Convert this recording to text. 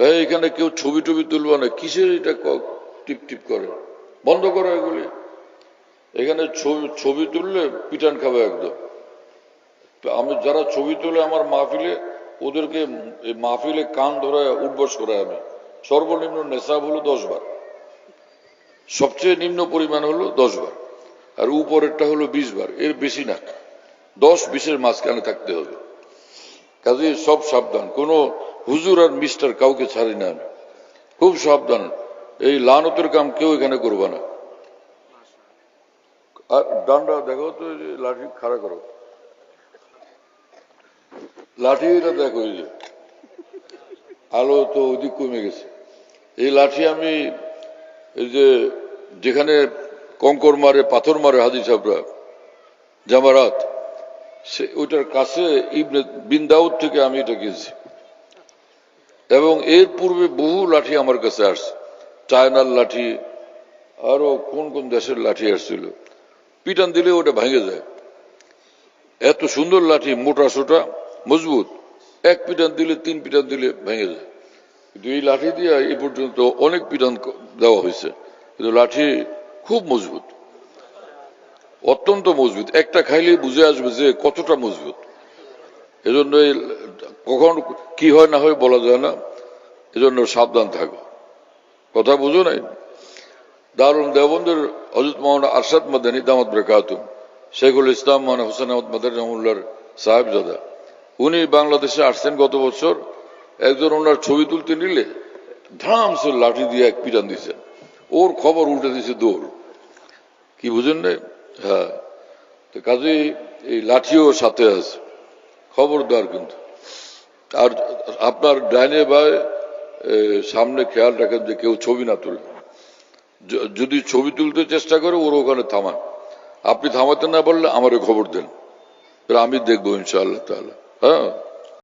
ভাই এখানে কেউ ছবি টবি তুলবে না, কিসের এটা টিপ টিপ করে? বন্ধ করো এগুলি। এখানে ছবি ছবি তুললে পিটান খাবে একদম। আমি যারা ছবি তোলে আমার মাহফিলে, ওদেরকে মাহফিলে কান ধরে উঠবস করে আমি। সর্বনিম্ন নেশাব হলো দশ বার। সবচেয়ে নিম্ন পরিমাণ হলো দশ বার। আর উপরেরটা হলো বিশ বার। এর বেশি না। দশ, বিশের মাঝখানে থাকতে হবে। কাজে সব সাবধান। কোনো হুজুর আর মিস্টার কাউকে ছাড়ি না আমি। খুব সাবধান। এই লানতের কাম কেউ এখানে করবে না। আর ডান্ডা, দেখো তো লাঠি খাড়া করো। লাঠি এটা দেখো এই যে। আলো তো ওদিক কমে গেছে। এই লাঠি আমি, এই যে যেখানে কঙ্কর মারে, পাথর মারে হাজি সাহরা জামারাত, সে ওইটার কাছে ইবনে বিন্দাউদ থেকে আমি এটা কিনছি। এবং এর পূর্বে বহু লাঠি আমার কাছে আসছে। চায়নার লাঠি, আরও কোন কোন দেশের লাঠি আসছিল। পিটান দিলে ওটা ভেঙে যায়। এত সুন্দর লাঠি, মোটা সোটা, মজবুত। এক পিটান দিলে, তিন পিটান দিলে ভেঙে যায়। কিন্তু এই লাঠি দিয়ে এই পর্যন্ত অনেক পিটান দেওয়া হয়েছে। কিন্তু লাঠি খুব মজবুত। অত্যন্ত মজবুত। একটা খাইলে বুঝে আসবে যে কতটা মজবুত। এজন্য কখন কি হয় না হয় বলা যায় না। এজন্য সাবধান থাকো। কথা বুঝো নাই? দারুল দেবন্দের হজরত মাওলানা আরশাদ মাদানী, দামাত ব্রেকাতুম শেখুল ইসলাম মানা হোসেন আহমদ মাদার রহমুল্লার সাহেবজাদা, উনি বাংলাদেশে আসছেন গত বছর। একজন ওনার ছবি তুলতে নিলে ধামসে লাঠি দিয়ে এক পিটান দিছে। ওর খবর উল্টে দিছে দৌড়। কি বুঝেন না হ্যাঁ। তো কাজেই এই লাঠিও সাথে আছে। খবরদার কিন্তু। আর আপনার ডাইনে বাই সামনে খেয়াল রাখেন যে কেউ ছবি না তুলে। যদি ছবি তুলতে চেষ্টা করে, ওর ওখানে থামান। আপনি থামাতে না পারলে আমারে খবর দেন। আমি দেখব ইনশাআল্লাহ তাহলে। হ্যাঁ?